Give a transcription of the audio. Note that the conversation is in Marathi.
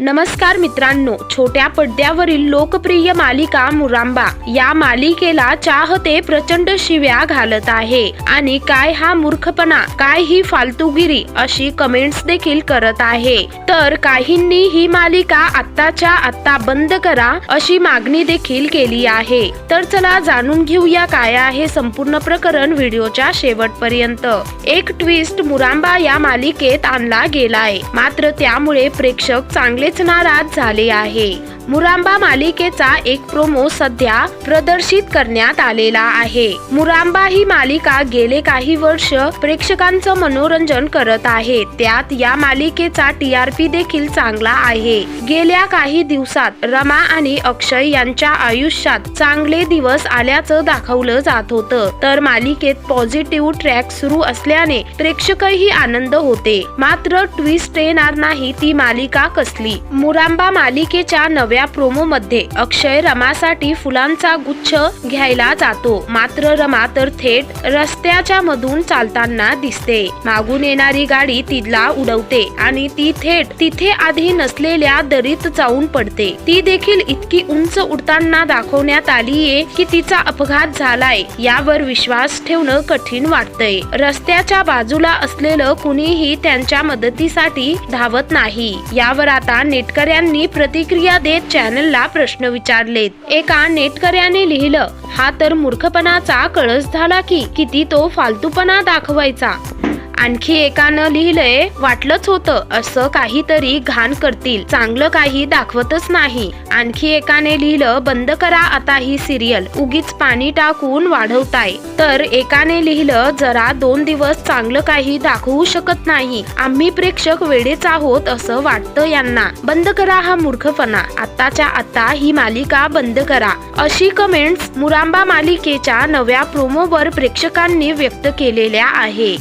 नमस्कार मित्रांनो छोट्या पडद्यावरील लोकप्रिय मालिका मुरांबा. या मालिकेला चाहते प्रचंड शिव्या घालत आहे. आणि काय हा मूर्खपणा काय ही फालतूगिरी अशी कमेंट्स देखील करत आहे. तर काहींनी ही मालिका आत्ताच्या आत्ता बंद करा अशी मागणी देखील केली आहे. तर चला जाणून घेऊया काय आहे संपूर्ण प्रकरण व्हिडिओच्या शेवटपर्यंत. एक ट्विस्ट मुरांबा या मालिकेत आणला गेलाय. मात्र त्यामुळे प्रेक्षक चांगले बरेच नाराज झाले आहे. मुरांबा मालिकेचा एक प्रोमो सध्या प्रदर्शित करण्यात आलेला आहे. मुरांबा ही मालिका गेले काही वर्ष प्रेक्षकांचं मनोरंजन करत आहे. त्यात या मालिकेचा टीआरपी देखील चांगला आहे. गेल्या काही दिवसात रमा आणि अक्षय यांच्या आयुष्यात चांगले दिवस आल्याचं दाखवलं जात होतं. तर मालिकेत पॉझिटिव्ह ट्रॅक सुरू असल्याने प्रेक्षकही आनंद होते. मात्र ट्विस्ट येणार नाही ती मालिका कसली? मुरांबा मालिकेच्या नव्या प्रोमो मध्ये अक्षय रमासाठी फुलांचा गुच्छ घ्यायला जातो. मात्र रमा तर थेट रस्त्याच्या मधून चालताना दिसते. मागून येणारी गाडी तिला उडवते आणि ती थेट तिथे आधी नसलेल्या दरीत जाऊन पडते. ती देखील इतकी उंच उडताना दाखवण्यात आलीये की तिचा अपघात झालाय यावर विश्वास ठेवणं कठीण वाटतंय. रस्त्याच्या बाजूला असलेलं कुणीही त्यांच्या मदतीसाठी धावत नाही. यावर आता नेटकऱ्यांनी प्रतिक्रिया देत चॅनलला प्रश्न विचारलेत. एका नेटकऱ्याने लिहिलं हा तर मूर्खपणाचा कळस झाला की किती तो फालतूपणा दाखवायचा. आणखी एकानं लिहिलंय वाटलंच होतं असं काहीतरी घाण करतील चांगलं काही दाखवतच नाही. आणखी एकाने लिहिलं बंद करा आता ही सिरियल उगीच पाणी टाकून वाढवताय. तर एकाने लिहिलं जरा दोन दिवस चांगलं काही दाखवू शकत नाही आम्ही प्रेक्षक वेळेच आहोत असं वाटतं यांना. बंद करा हा मूर्खपणा आत्ताच्या आता ही मालिका बंद करा. अशी कमेंट्स मुरांबा मालिकेच्या नव्या प्रोमोवर प्रेक्षकांनी व्यक्त केलेल्या आहे.